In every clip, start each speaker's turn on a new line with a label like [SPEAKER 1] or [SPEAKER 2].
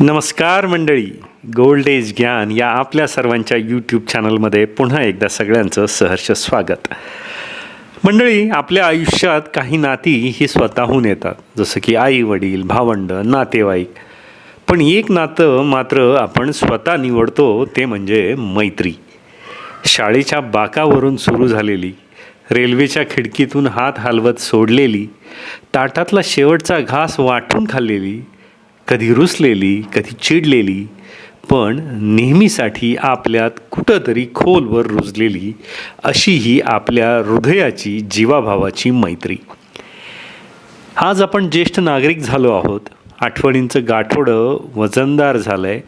[SPEAKER 1] नमस्कार मंडळी. Gold age ज्ञान या आपल्या सर्वांच्या यूट्यूब चॅनलमध्ये पुन्हा एकदा सगळ्यांचं सहर्ष स्वागत. मंडळी आपल्या आयुष्यात काही नाती ही स्वतःहून येतात. जसं की आई वडील भावंड नातेवाईक. पण एक नातं मात्र आपण स्वतः निवडतो ते म्हणजे मैत्री. शाळेच्या बाकावरून सुरू झालेली रेल्वेच्या खिडकीतून हात हलवत सोडलेली ताटातला शेवटचा घास वाटून खाल्लेली कधी रुसलेली कधी चिडलेली पण नेहमीसाठी आपल्यात कुठंतरी खोलवर रुजलेली अशी ही आपल्या हृदयाची जीवाभावाची मैत्री. आज आपण ज्येष्ठ नागरिक झालो आहोत. आठवणींचं गाठोडं वजनदार झालं आहे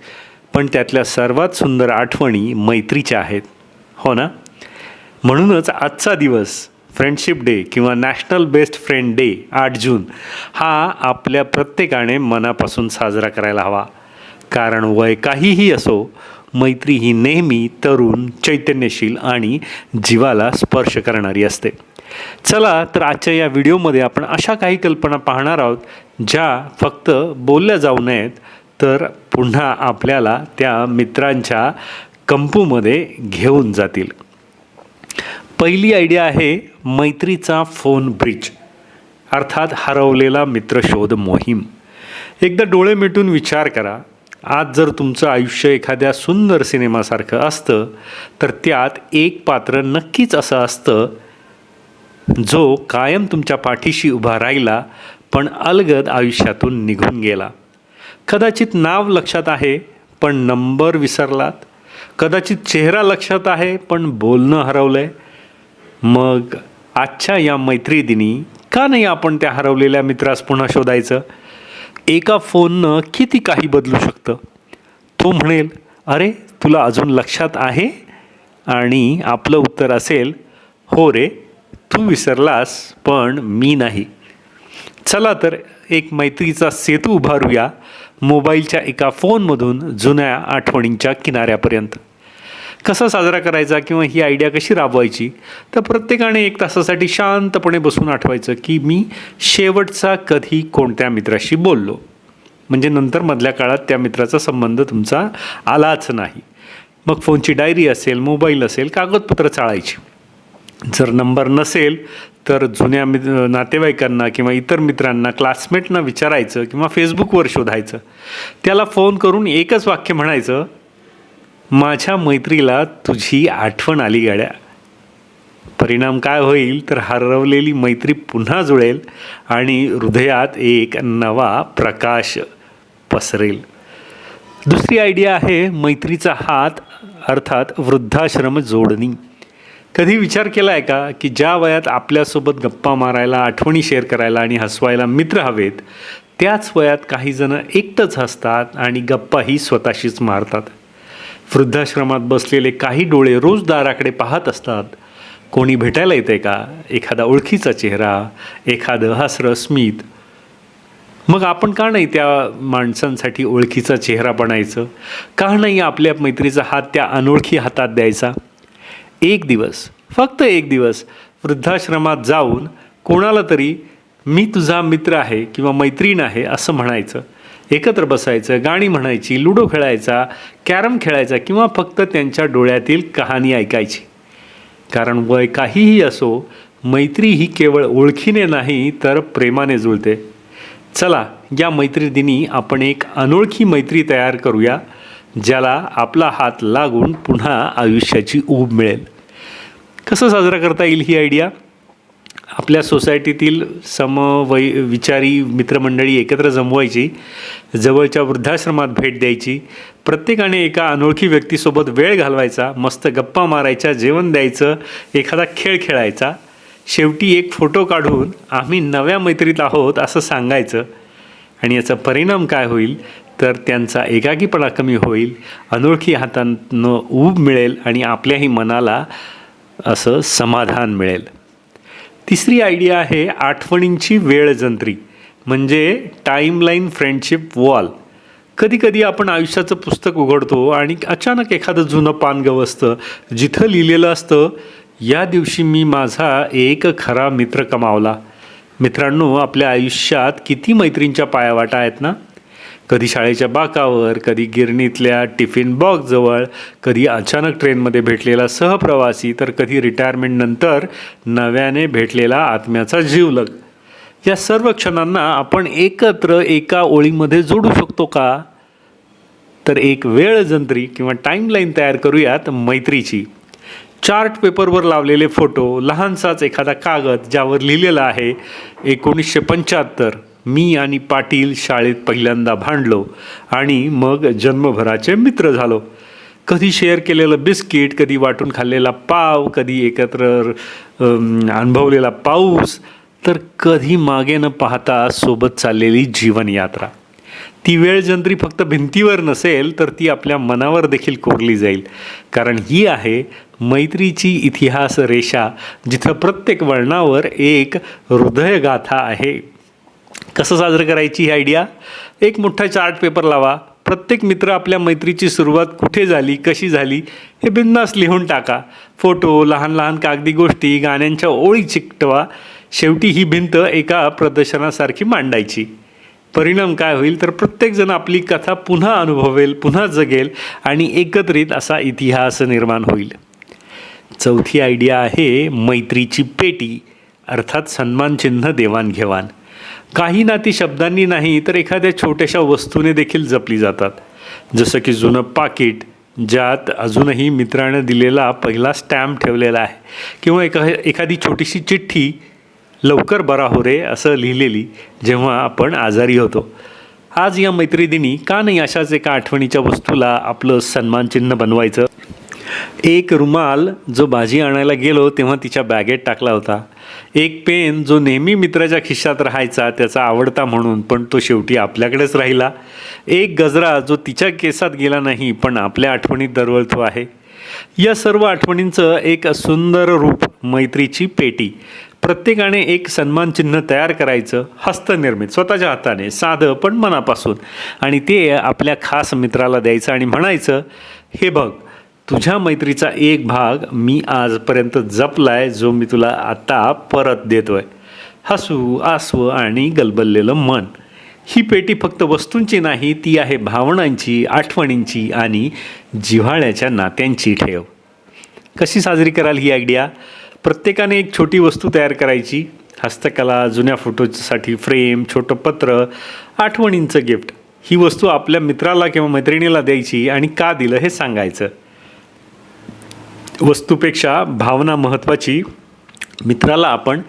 [SPEAKER 1] पण त्यातल्या सर्वात सुंदर आठवणी मैत्रीच्या आहेत. हो ना? म्हणूनच आजचा दिवस फ्रेंडशिप डे किंवा नॅशनल बेस्ट फ्रेंड डे आठ जून हा आपल्या प्रत्येकाने मनापासून साजरा करायला हवा. कारण वय काहीही असो मैत्री ही नेहमी तरुण चैतन्यशील आणि जीवाला स्पर्श करणारी असते. चला तर आजच्या या व्हिडिओमध्ये आपण अशा काही कल्पना पाहणार आहोत ज्या फक्त बोलल्या जाऊ नयेत तर पुन्हा आपल्याला त्या मित्रांच्या कंपूमध्ये घेऊन जातील. पहिली आयडिया आहे मैत्रीचा फोन ब्रिज अर्थात हरवलेला मित्र शोध मोहीम. एकदा डोळे मिटून विचार करा. आज जर तुमचं आयुष्य एखाद्या सुंदर सिनेमासारखं असतं तर त्यात एक पात्र नक्कीच असं असतं जो कायम तुमच्या पाठीशी उभा राहिला पण अलगद आयुष्यातून निघून गेला. कदाचित नाव लक्षात आहे पण नंबर विसरलात. कदाचित चेहरा लक्षात आहे पण बोलणं हरवलं आहे मग आजच्या या मैत्रीदिनी का नाही आपण त्या हरवलेल्या मित्रास पुन्हा शोधायचं? एका फोननं किती काही बदलू शकतं? तो म्हणेल अरे तुला अजून लक्षात आहे? आणि आपलं उत्तर असेल हो रे तू विसरलास पण मी नाही. चला तर एक मैत्रीचा सेतू उभारूया मोबाईलच्या एका फोनमधून जुन्या आठवणींच्या किनाऱ्यापर्यंत. कसा साजरा करायचा किंवा ही आयडिया कशी राबवायची? तर प्रत्येकाने एक तासासाठी शांतपणे बसून आठवायचं की मी शेवटचा कधी कोणत्या मित्राशी बोललो. म्हणजे नंतर मधल्या काळात त्या मित्राचा संबंध तुमचा आलाच नाही. मग फोनची डायरी असेल मोबाईल असेल कागदपत्र चाळायची. जर नंबर नसेल तर जुन्या मि नातेवाईकांना किंवा इतर मित्रांना क्लासमेटना विचारायचं किंवा फेसबुकवर शोधायचं. त्याला फोन करून एकच वाक्य म्हणायचं माझ्या मैत्रीला तुझी आठवण आली गाड्या. परिणाम काय होईल तर हरवलेली मैत्री पुन्हा जुळेल आणि हृदयात एक नवा प्रकाश पसरेल. दुसरी आयडिया आहे मैत्रीचा हात अर्थात वृद्धाश्रम जोडणी. कधी विचार केला आहे का की ज्या वयात आपल्यासोबत गप्पा मारायला आठवणी शेअर करायला आणि हसवायला मित्र हवेत त्याच वयात काहीजणं एकटंच हसतात आणि गप्पाही स्वतःशीच मारतात. वृद्धाश्रमात बसलेले काही डोळे रोज दाराकडे पाहत असतात. कोणी भेटायला येते का? एखादा ओळखीचा चेहरा एखादं हसरं स्मित. मग आपण का नाही त्या माणसांसाठी ओळखीचा चेहरा बनायचं? का नाही आपल्या मैत्रीचा हात त्या अनोळखी हातात द्यायचा? एक दिवस फक्त एक दिवस वृद्धाश्रमात जाऊन कोणाला तरी मी तुझा मित्र आहे किंवा मैत्रीण आहे असं म्हणायचं. एकत्र बसायचं गाणी म्हणायची लुडो खेळायचा कॅरम खेळायचा किंवा फक्त त्यांच्या डोळ्यातील कहाणी ऐकायची. कारण वय काहीही असो मैत्री ही केवळ ओळखीने नाही तर प्रेमाने जुळते. चला या मैत्रीदिनी आपण एक अनोळखी मैत्री तयार करूया ज्याला आपला हात लागून पुन्हा आयुष्याची ऊब मिळेल. कसं साजरा करता येईल ही आयडिया आपल्या सोसायटीतील समवय विचारी मित्रमंडळी एकत्र जमवायची जवळच्या वृद्धाश्रमात भेट द्यायची प्रत्येकाने एका अनोळखी व्यक्तीसोबत वेळ घालवायचा मस्त गप्पा मारायच्या जेवण द्यायचं एखादा खेळ खेळायचा. शेवटी एक फोटो काढून आम्ही नव्या मैत्रीत आहोत असं सांगायचं. आणि याचा परिणाम काय होईल? तर त्यांचा एकाकीपणा कमी होईल अनोळखी हातांनं ऊब मिळेल आणि आपल्याही मनाला असं समाधान मिळेल. तिसरी आयडिया आहे आठवणींची वेळ जंत्री म्हणजे टाईमलाईन फ्रेंडशिप वॉल. कधीकधी आपण आयुष्याचं पुस्तक उघडतो आणि अचानक एखादं जुनं पान गवसतं जिथं लिहिलेलं असतं या दिवशी मी माझा एक खरा मित्र कमावला. मित्रांनो आपल्या आयुष्यात किती मैत्रींच्या पायावाटा आहेत ना? कधी शाळेच्या बाकावर कधी गिरणीतल्या टिफिन बॉक्सजवळ कधी अचानक ट्रेनमध्ये भेटलेला सहप्रवासी तर कधी रिटायरमेंटनंतर नव्याने भेटलेला आत्म्याचा जीवलग. या सर्व क्षणांना आपण एकत्र एका ओळीमध्ये जोडू शकतो का? तर एक वेळ जंत्री किंवा टाईमलाईन तयार करूयात मैत्रीची. चार्ट पेपरवर लावलेले फोटो लहानसाच एखादा कागद ज्यावर लिहिलेला आहे एकोणीसशे पंच्याहत्तर. मी आणि पाटील शाळेत पहिल्यांदा भांडलो आणि मग जन्मभराचे मित्र झालो. कधी शेअर केलेलं बिस्किट कधी वाटून खाल्लेला पाव कधी एकत्र अनुभवलेला पाऊस तर कधी मागे न पाहता सोबत चाललेली जीवनयात्रा. ती वेळ जंत्री फक्त भिंतीवर नसेल तर ती आपल्या मनावर देखील कोरली जाईल. कारण ही आहे मैत्रीची इतिहास रेषा जिथं प्रत्येक वळणावर एक हृदयगाथा आहे. कसं साजरं करायची ही आयडिया एक मोठा चार्ट पेपर लावा. प्रत्येक मित्र आपल्या मैत्रीची सुरुवात कुठे झाली कशी झाली हे बिंदास लिहून टाका. फोटो लहान लहान कागदी गोष्टी गाण्यांच्या ओळी चिकटवा. शेवटी ही भिंत एका प्रदर्शनासारखी मांडायची. परिणाम काय होईल तर प्रत्येकजण आपली कथा पुन्हा अनुभवेल पुन्हा जगेल आणि एकत्रित असा इतिहास निर्माण होईल. चौथी आयडिया आहे मैत्रीची पेटी अर्थात सन्मानचिन्ह देवाणघेवाण. काही नाती शब्दांनी नाही तर एखाद्या छोट्याशा वस्तूने देखील जपली जातात. जसं की जुनं पाकिट ज्यात अजूनही मित्रानं दिलेला पहिला स्टॅम्प ठेवलेला आहे. किंवा एका एखादी छोटीशी चिठ्ठी लवकर बरा हो रे असं लिहिलेली जेव्हा आपण आजारी होतो. आज या मैत्रिदिनी का नाही अशाच एका आठवणीच्या वस्तूला आपलं सन्मानचिन्ह बनवायचं? एक रुमाल जो भाजी आणायला गेलो तेव्हा तिच्या बॅगेत टाकला होता. एक पेन जो नेहमी मित्राच्या खिशात राहायचा त्याचा आवडता म्हणून पण तो शेवटी आपल्याकडेच राहिला. एक गजरा जो तिच्या केसात गेला नाही पण आपल्या आठवणीत दरवळतो आहे. या सर्व आठवणींचं एक सुंदर रूप मैत्रीची पेटी. प्रत्येकाने एक सन्मानचिन्ह तयार करायचं हस्तनिर्मित स्वतःच्या हाताने साधं पण मनापासून. आणि ते आपल्या खास मित्राला द्यायचं आणि म्हणायचं हे बघ तुझ्या मैत्रीचा एक भाग मी आजपर्यंत जपलाय जो मी तुला आता परत देतोय. हसू आसव आणि गलबललेलं मन. ही पेटी फक्त वस्तूंची नाही ती आहे भावनांची आठवणींची आणि जिव्हाळ्याच्या नात्यांची ठेव. कशी साजरी कराल ही आयडिया? प्रत्येकाने एक छोटी वस्तू तयार करायची. हस्तकला जुन्या फोटोसाठी फ्रेम छोटं पत्र आठवणींचं गिफ्ट. ही वस्तू आपल्या मित्राला किंवा मैत्रिणीला द्यायची आणि का दिलं हे सांगायचं. वस्तूपेक्षा भावना महत्त्वाची मित्राला आपण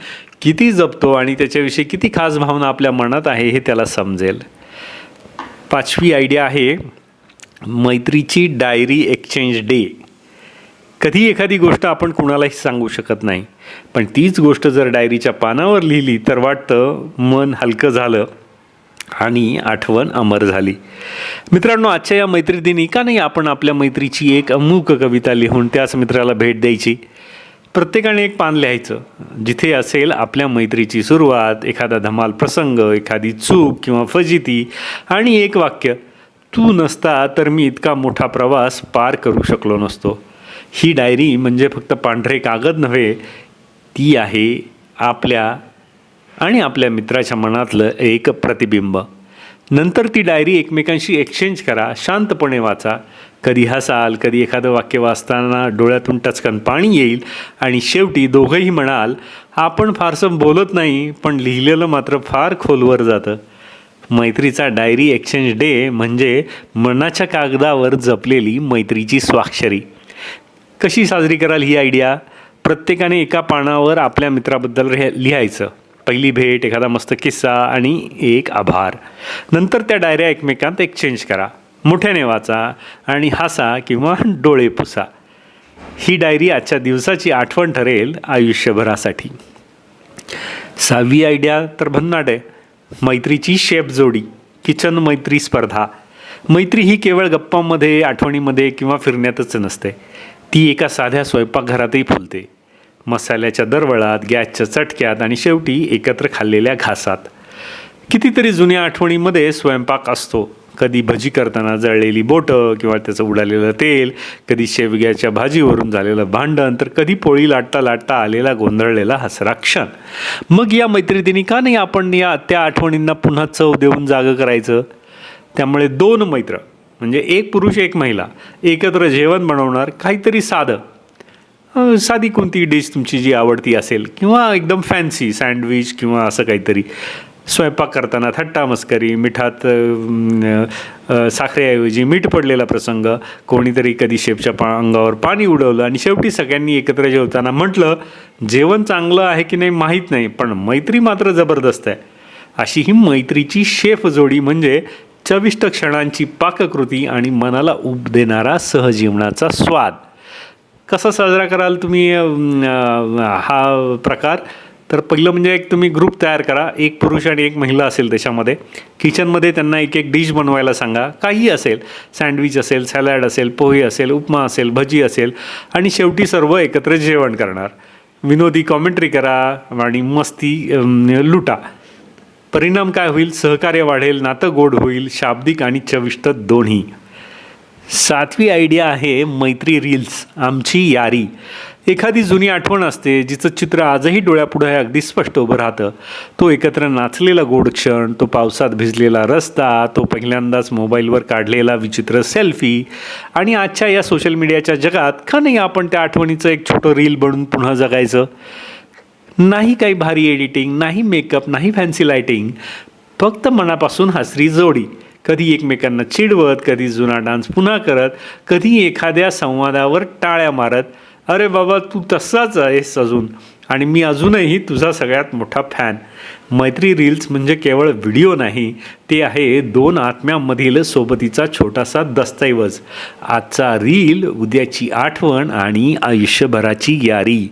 [SPEAKER 1] किती जपतो आणि त्याच्याविषयी किती खास भावना आपल्या मनात आहे हे त्याला समजेल. पाचवी आयडिया आहे मैत्रीची डायरी एक्सचेंज डे. कधी एखादी गोष्ट आपण कुणालाही सांगू शकत नाही पण तीच गोष्ट जर डायरीच्या पानावर लिहिली तर वाटतं मन हलकं झालं. आणि आठवण अमर झाली. मित्रांनो आजच्या या मैत्रीदिनी का नाही आपण आपल्या मैत्रीची एक अमुक कविता लिहून त्याच मित्राला भेट द्यायची? प्रत्येकाने एक पान लिहायचं. जिथे असेल आपल्या मैत्रीची सुरुवात एखादा धमाल प्रसंग एखादी चूक किंवा फजिती आणि एक वाक्य तू नसता तर मी इतका मोठा प्रवास पार करू शकलो नसतो. ही डायरी म्हणजे फक्त पांढरे कागद नव्हे ती आहे आपल्या आणि आपल्या मित्राच्या मनातलं एक प्रतिबिंब. नंतर ती डायरी एकमेकांशी एक्सचेंज करा शांतपणे वाचा. कधी हसाल कधी एखादं वाक्य वाचताना डोळ्यातून टचकन पाणी येईल आणि शेवटी दोघंही म्हणाल आपण फारसं बोलत नाही पण लिहिलेलं मात्र फार खोलवर जातं. मैत्रीचा डायरी एक्सचेंज डे म्हणजे मनाच्या कागदावर जपलेली मैत्रीची स्वाक्षरी. कशी साजरी कराल ही आयडिया प्रत्येकाने एका पानावर आपल्या मित्राबद्दल लिहायचं. पहिली भेट एखादा मस्त किस्सा आणि एक आभार. नंतर त्या डायऱ्या एकमेकांत एक्सचेंज करा. मोठ्याने वाचा आणि हसा किंवा डोळे पुसा. ही डायरी आजच्या दिवसाची आठवण ठरेल आयुष्यभरासाठी. सहावी आयडिया तर भन्नाट आहे. मैत्रीची शेप जोडी किचन मैत्री स्पर्धा. मैत्री ही केवळ गप्पांमध्ये आठवणीमध्ये किंवा फिरण्यातच नसते. ती एका साध्या स्वयंपाकघरातही फुलते. मसाल्याच्या दरवळात गॅसच्या चटक्यात आणि शेवटी एकत्र खाल्लेल्या घासात. कितीतरी जुन्या आठवणीमध्ये स्वयंपाक असतो. कधी भजी करताना जळलेली बोटं किंवा त्याचं उडालेलं तेल कधी शेवग्याच्या भाजीवरून झालेलं भांडण तर कधी पोळी लाटता लाटता आलेला गोंधळलेला हसरा क्षण. मग या मैत्रिणींनी का नाही आपण या त्या आठवणींना पुन्हा चव देऊन जागं करायचं? त्यामुळे दोन मैत्र म्हणजे एक पुरुष एक महिला एकत्र जेवण बनवणार काहीतरी साधं. साधी कोणती डिश तुमची जी आवडती असेल? किंवा एकदम फॅन्सी सँडविच किंवा असं काहीतरी. स्वयंपाक करताना थट्टा मस्करी मिठात साखरेऐवजी मीठ पडलेला प्रसंग कोणीतरी कधी शेपच्या पा अंगावर पाणी उडवलं आणि शेवटी सगळ्यांनी एकत्र जेवताना म्हटलं जेवण चांगलं आहे की नाही माहीत नाही पण मैत्री मात्र जबरदस्त आहे. अशी ही मैत्रीची शेफ जोडी म्हणजे चविष्ट क्षणांची पाककृती आणि मनाला उब देणारा सहजीवनाचा स्वाद. कसा साजरा कराल तुम्ही हा प्रकार? तर पहिलं म्हणजे एक तुम्ही ग्रुप तयार करा. एक पुरुष आणि एक महिला असेल त्याच्यामध्ये. किचनमध्ये त्यांना एक एक डिश बनवायला सांगा. काही असेल सँडविच असेल सॅलॅड असेल पोहे असेल उपमा असेल भजी असेल आणि शेवटी सर्व एकत्र जेवण करणार. विनोदी कॉमेंट्री करा आणि मस्ती लुटा. परिणाम काय होईल? सहकार्य वाढेल नातं गोड होईल शाब्दिक आणि चविष्ट दोन्ही. सातवी आयडिया आहे मैत्री रील्स आमची यारी. एखादी जुनी आठवण असते जिचं चित्र आजही डोळ्यापुढे अगदी स्पष्ट उभं राहतं. तो एकत्र नाचलेला गोड क्षण तो पावसात भिजलेला रस्ता तो पहिल्यांदाच मोबाईलवर काढलेला विचित्र सेल्फी आणि आजच्या या सोशल मीडियाच्या जगात का नाही आपण त्या आठवणीचं एक छोटं रील बनून पुन्हा जगायचं. नाही काही भारी एडिटिंग नाही मेकअप नाही फॅन्सी लायटिंग फक्त मनापासून हसरी जोडी. कधी एकमेकांना चिडवत कधी जुना डान्स पुन्हा करत कधी एखाद्या संवादावर टाळ्या मारत अरे बाबा तू तसाच आहेस अजून आणि मी अजूनही तुझा सगळ्यात मोठा फॅन. मैत्री रील्स म्हणजे केवळ व्हिडिओ नाही ते आहे दोन आत्म्यामधील सोबतीचा छोटासा दस्तऐवज. आजचा रील उद्याची आठवण आणि आयुष्यभराची यारी.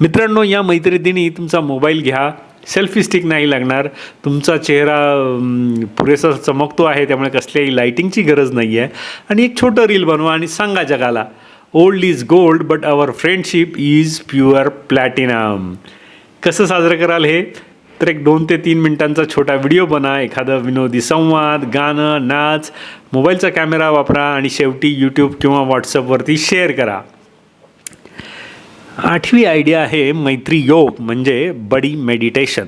[SPEAKER 1] मित्रांनो या मैत्रीदिनी तुमचा मोबाईल घ्या सेल्फी स्टिक नाही लागणार. तुमचा चेहरा पुरेसा चमकतो आहे त्यामुळे कसल्याही लाईटिंगची गरज नाही आहे आणि एक छोटं रील बनवा आणि सांगा जगाला old is gold but our friendship is pure platinum कसं साजरं कराल हे? तर एक दोन ते तीन मिनिटांचा छोटा व्हिडिओ बना एखादं विनोदी संवाद गाणं नाच. मोबाईलचा कॅमेरा वापरा आणि शेवटी यूट्यूब किंवा व्हॉट्सअपवरती शेअर करा. आठवी आयडिया आहे मैत्री योग म्हणजे बडी मेडिटेशन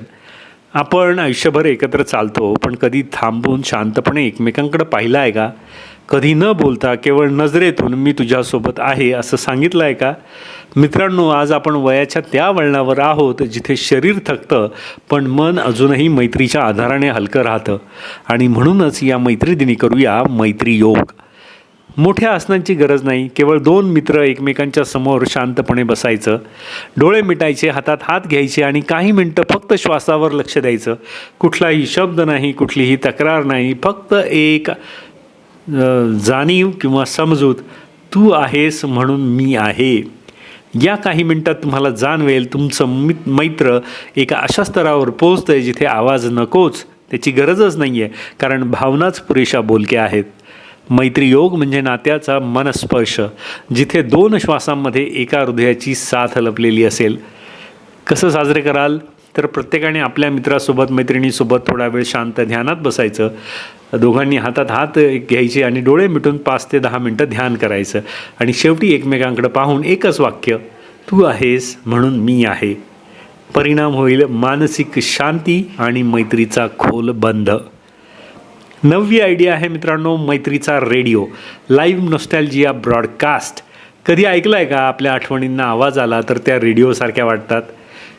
[SPEAKER 1] आपण आयुष्यभर एकत्र चालतो पण कधी थांबून शांतपणे एकमेकांकडे पाहिलं आहे का? कधी न बोलता केवळ नजरेतून मी तुझ्यासोबत आहे असं सांगितलं आहे का? मित्रांनो आज आपण वयाच्या त्या वळणावर आहोत जिथे शरीर थकतं पण मन अजूनही मैत्रीच्या आधाराने हलकं राहतं. आणि म्हणूनच या मैत्रीदिनी करूया मैत्री योग. मोठ्या आसनांची गरज नाही. केवळ दोन मित्र एकमेकांच्या समोर शांतपणे बसायचं. डोळे मिटायचे हातात हात घ्यायचे आणि काही मिनटं फक्त श्वासावर लक्ष द्यायचं. कुठलाही शब्द नाही कुठलीही तक्रार नाही. फक्त एक जाणीव किंवा समजूत तू आहेस म्हणून मी आहे. या काही मिनटात तुम्हाला जाणवेल तुमचं मित मैत्र एका अशा स्तरावर पोचतं आहे जिथे आवाज नकोच त्याची गरजच नाही आहे कारण भावनाच पुरेशा बोलक्या आहेत. मैत्री योग म्हणजे नात्याचा मनस्पर्श जिथे दोन श्वासांमध्ये एका हृदयाची साथ लपलेली असेल. कसं साजरे कराल? तर प्रत्येकाने आपल्या मित्रासोबत मैत्रिणीसोबत थोडा वेळ शांत ध्यानात बसायचं. दोघांनी हातात हात घ्यायचे आणि डोळे मिटून पाच ते दहा मिनटं ध्यान करायचं. आणि शेवटी एकमेकांकडे पाहून एकच वाक्य तू आहेस म्हणून मी आहे. परिणाम होईल मानसिक शांती आणि मैत्रीचा खोल बंध नववी आयडिया आहे मित्रांनो मैत्रीचा रेडिओ लाईव्ह नोस्टॅल्जिया ब्रॉडकास्ट कधी ऐकलं आहे का? आपल्या आठवणींना आवाज आला तर त्या रेडिओसारख्या वाटतात.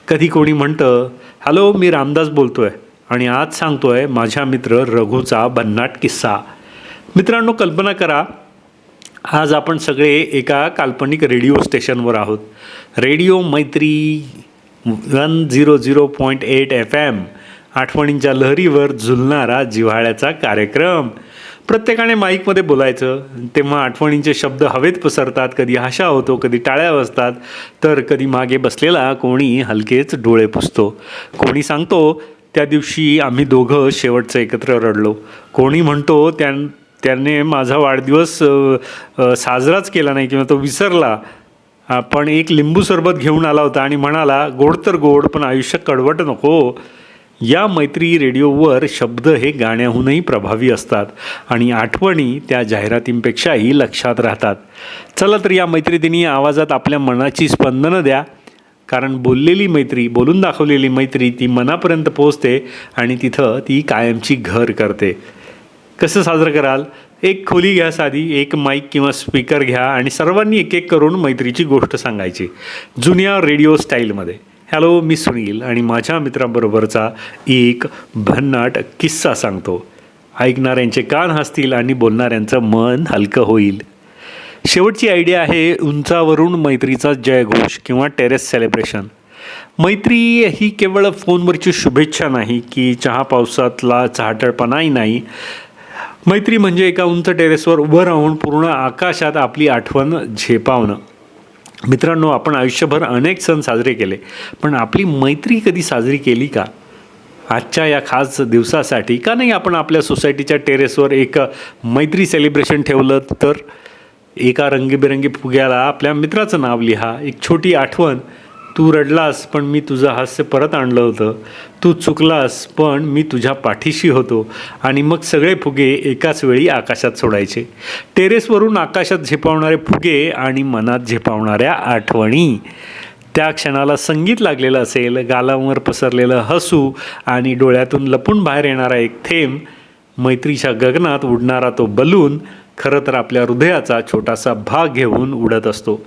[SPEAKER 1] कधी कोणी म्हणतं हॅलो मी रामदास बोलतो आहे आणि आज सांगतो आहे माझ्या मित्र रघूचा भन्नाट किस्सा. मित्रांनो कल्पना करा आज आपण सगळे एका काल्पनिक रेडिओ स्टेशनवर आहोत. Radio Maitri one zero zero point eight F M. आठवणींच्या लहरीवर झुलणारा जिव्हाळ्याचा कार्यक्रम. प्रत्येकाने माईकमध्ये बोलायचं तेव्हा आठवणींचे शब्द हवेत पसरतात कधी आशा होतो कधी टाळ्या वाजतात तर कधी मागे बसलेला कोणी हलकेच डोळे पुसतो. कोणी सांगतो त्या दिवशी आम्ही दोघं शेवटचं एकत्र रडलो. कोणी म्हणतो त्या त्याने माझा वाढदिवस साजराच केला नाही किंवा तो विसरला. पण एक लिंबू सरबत घेऊन आला होता आणि म्हणाला गोड तर गोड पण आयुष्य कडवट नको. या मैत्री रेडिओवर शब्द हे गाण्याहूनही प्रभावी असतात आणि आठवणी त्या जाहिरातींपेक्षाही लक्षात राहतात. चला तर या मैत्रीदिनी आवाजात आपल्या मनाची स्पंदनं द्या. कारण बोललेली मैत्री बोलून दाखवलेली मैत्री ती मनापर्यंत पोहोचते आणि तिथं ती कायमची घर करते. कसं साजरं कराल? एक खोली घ्या साधी एक माईक किंवा स्पीकर घ्या आणि सर्वांनी एक एक करून मैत्रीची गोष्ट सांगायची. जुन्या रेडिओ स्टाईलमध्ये. हॅलो मी सुनील आणि माझ्या मित्राबरोबरचा एक भन्नाट किस्सा सांगतो. ऐकणाऱ्यांचे कान हसतील आणि बोलणाऱ्यांचं मन हलकं होईल. शेवटची आयडिया आहे उंचावरून मैत्रीचा जयघोष किंवा टेरेस सेलिब्रेशन मैत्री ही केवळ फोनवरची शुभेच्छा नाही की चहा पावसातला चहाटळपणाही नाही. मैत्री म्हणजे एका उंच टेरेसवर उभं राहून पूर्ण आकाशात आपली आठवण झेपावणं. मित्रांनो आपण आयुष्यभर अनेक सण साजरे केले पण आपली मैत्री कधी साजरी केली का? आजच्या या खास दिवसासाठी का नाही आपण आपल्या सोसायटीच्या टेरेसवर एक मैत्री सेलिब्रेशन ठेवलं? तर एका रंगीबेरंगी फुग्याला आपल्या मित्राचं नाव लिहा. एक छोटी आठवण तू रडलास पण मी तुझं हास्य परत आणलं होतं. तू चुकलास पण मी तुझ्या पाठीशी होतो. आणि मग सगळे फुगे एकाच वेळी आकाशात सोडायचे. टेरेसवरून आकाशात झेपावणारे फुगे आणि मनात झेपावणाऱ्या आठवणी. त्या क्षणाला संगीत लागलेलं असेल गालांवर पसरलेलं हसू आणि डोळ्यातून लपून बाहेर येणारा एक थेंब. मैत्रीच्या गगनात उडणारा तो बलून खरं तर आपल्या हृदयाचा छोटासा भाग घेऊन उडत असतो.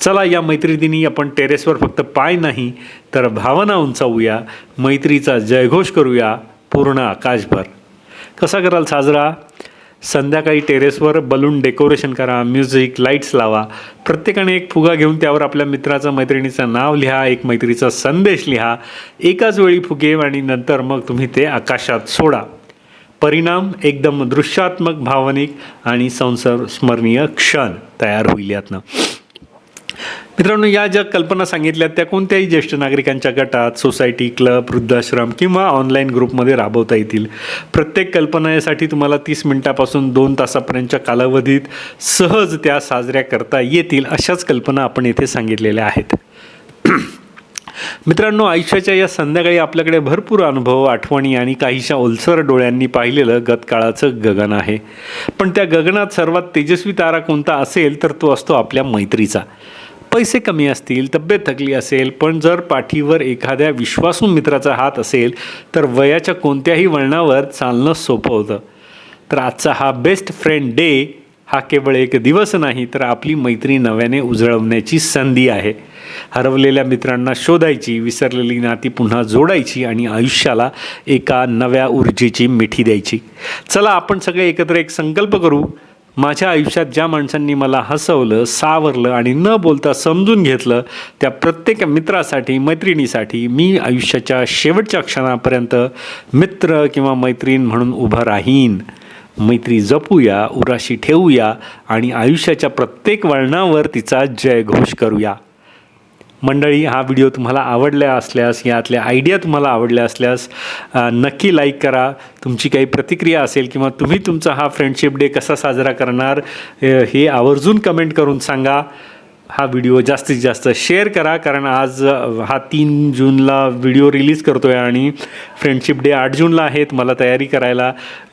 [SPEAKER 1] चला या मैत्रीदिनी आपण टेरेसवर फक्त पाय नाही तर भावना उंचावूया. मैत्रीचा जयघोष करूया पूर्ण आकाशभर. कसा कराल साजरा? संध्याकाळी टेरेसवर बलून डेकोरेशन करा म्युझिक लाईट्स लावा. प्रत्येकाने एक फुगा घेऊन त्यावर आपल्या मित्राचं मैत्रिणीचं नाव लिहा एक मैत्रीचा संदेश लिहा. एकाच वेळी फुगे आणि नंतर मग तुम्ही ते आकाशात सोडा. परिणाम एकदम दृश्यात्मक भावनिक आणि संस्मरणीय क्षण तयार होईल यातनं. मित्रांनो या ज्या कल्पना सांगितल्या त्या कोणत्याही ज्येष्ठ नागरिकांच्या गटात सोसायटी क्लब वृद्धाश्रम किंवा ऑनलाईन ग्रुपमध्ये राबवता येतील. प्रत्येक कल्पनेसाठी तुम्हाला तीस मिनिटापासून दोन तासापर्यंतच्या कालावधीत सहज त्या साजऱ्या करता येतील अशाच कल्पना आपण येथे सांगितलेल्या आहेत. मित्रांनो आयुष्याच्या या संध्याकाळी आपल्याकडे भरपूर अनुभव आठवणी आणि काहीशा ओलसर डोळ्यांनी पाहिलेलं गतकाळाचं गगन आहे. पण त्या गगनात सर्वात तेजस्वी तारा कोणता असेल तर तो असतो आपल्या मैत्रीचा. पैसे कमी असतील तब्येत थकली असेल पण जर पाठीवर एखाद्या विश्वासू मित्राचा हात असेल तर वयाच्या कोणत्याही वळणावर चालणं सोपं होतं. तर आजचा हा बेस्ट फ्रेंड डे हा केवळ एक दिवस नाही तर आपली मैत्री नव्याने उजळवण्याची संधी आहे. हरवलेल्या मित्रांना शोधायची विसरलेली नाती पुन्हा जोडायची आणि आयुष्याला एका नव्या ऊर्जेची मिठी द्यायची. चला आपण सगळे एकत्र एक संकल्प करू. माझ्या आयुष्यात ज्या माणसांनी मला हसवलं सावरलं आणि न बोलता समजून घेतलं त्या प्रत्येक मित्रासाठी मैत्रिणीसाठी मी आयुष्याच्या शेवटच्या क्षणापर्यंत मित्र किंवा मैत्रीण म्हणून उभं राहीन. मैत्री जपूया उराशी ठेवूया आणि आयुष्याच्या प्रत्येक वळणावर तिचा जयघोष करूया. मंडळी हा व्हिडिओ तुम्हाला आवडला असल्यास यातल्या आयडिया तुम्हाला आवडल्या असल्यास नक्की लाईक करा. तुमची काही प्रतिक्रिया असेल किंवा तुम्ही तुमचा हा फ्रेंडशिप डे कसा साजरा करणार हे आवर्जून कमेंट करून सांगा. हा व्हिडिओ जास्तीत जास्त शेअर करा कारण आज हा तीन जूनला व्हिडिओ रिलीज करतो आहे आणि फ्रेंडशिप डे आठ जूनला आहेत मला तयारी करायला.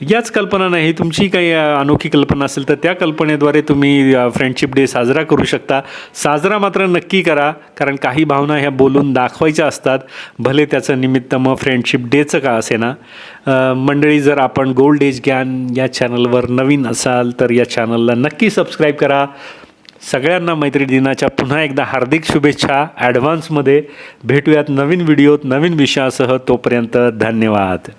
[SPEAKER 1] याच कल्पना नाही तुमची काही अनोखी कल्पना असेल तर त्या कल्पनेद्वारे तुम्ही फ्रेंडशिप डे साजरा करू शकता. साजरा मात्र नक्की करा कारण काही भावना ह्या बोलून दाखवायच्या असतात. भले त्याचं निमित्त मग फ्रेंडशिप डेचं का असे ना मंडळी जर आपण गोल्ड एज ज्ञान या चॅनलवर नवीन असाल तर या चॅनलला नक्की सबस्क्राईब करा. सगळ्यांना मैत्री दिनाच्या पुन्हा एकदा हार्दिक शुभेच्छा. ॲडव्हान्समध्ये भेटूयात नवीन व्हिडिओत नवीन विषयासह. तोपर्यंत धन्यवाद.